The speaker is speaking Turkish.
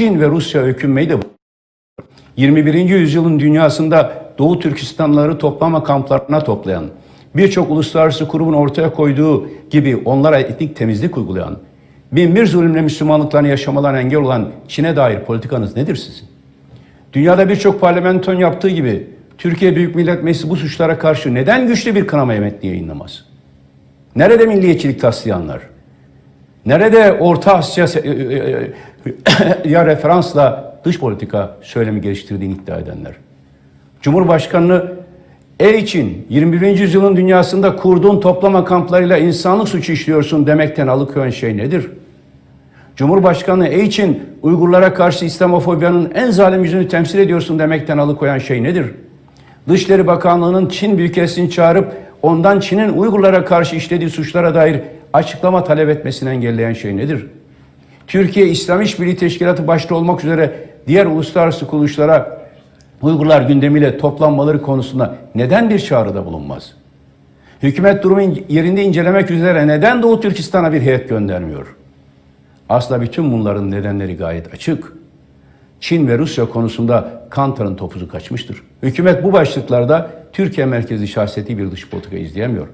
Çin ve Rusya öykünmeyi de 21. yüzyılın dünyasında Doğu Türkistanlıları toplama kamplarına toplayan, birçok uluslararası kurumun ortaya koyduğu gibi onlara etnik temizlik uygulayan, binbir zulümle Müslümanlıklarını yaşamalarına engel olan Çin'e dair politikanız nedir sizin? Dünyada birçok parlamenton yaptığı gibi Türkiye Büyük Millet Meclisi bu suçlara karşı neden güçlü bir kınama metni yayınlamaz? Nerede milliyetçilik taslayanlar? Nerede Orta Asya e, e, e, ya referansla dış politika söylemi geliştirdiğini iddia edenler? Cumhurbaşkanını E için 21. yüzyılın dünyasında kurduğun toplama kamplarıyla insanlık suçu işliyorsun demekten alıkoyan şey nedir? Cumhurbaşkanı E için Uygurlara karşı İslamofobyanın en zalim yüzünü temsil ediyorsun demekten alıkoyan şey nedir? Dışişleri Bakanlığı'nın Çin Büyükelçisini çağırıp ondan Çin'in Uygurlara karşı işlediği suçlara dair açıklama talep etmesini engelleyen şey nedir? Türkiye İslam İşbirliği Teşkilatı başta olmak üzere diğer uluslararası kuruluşlara Uygurlar gündemiyle toplanmaları konusunda neden bir çağrıda bulunmaz? Hükümet durumu yerinde incelemek üzere neden Doğu Türkistan'a bir heyet göndermiyor? Aslında bütün bunların nedenleri gayet açık. Çin ve Rusya konusunda Kantar'ın topuzu kaçmıştır. Hükümet bu başlıklarda Türkiye merkezli şahsiyeti bir dış politika izleyemiyor.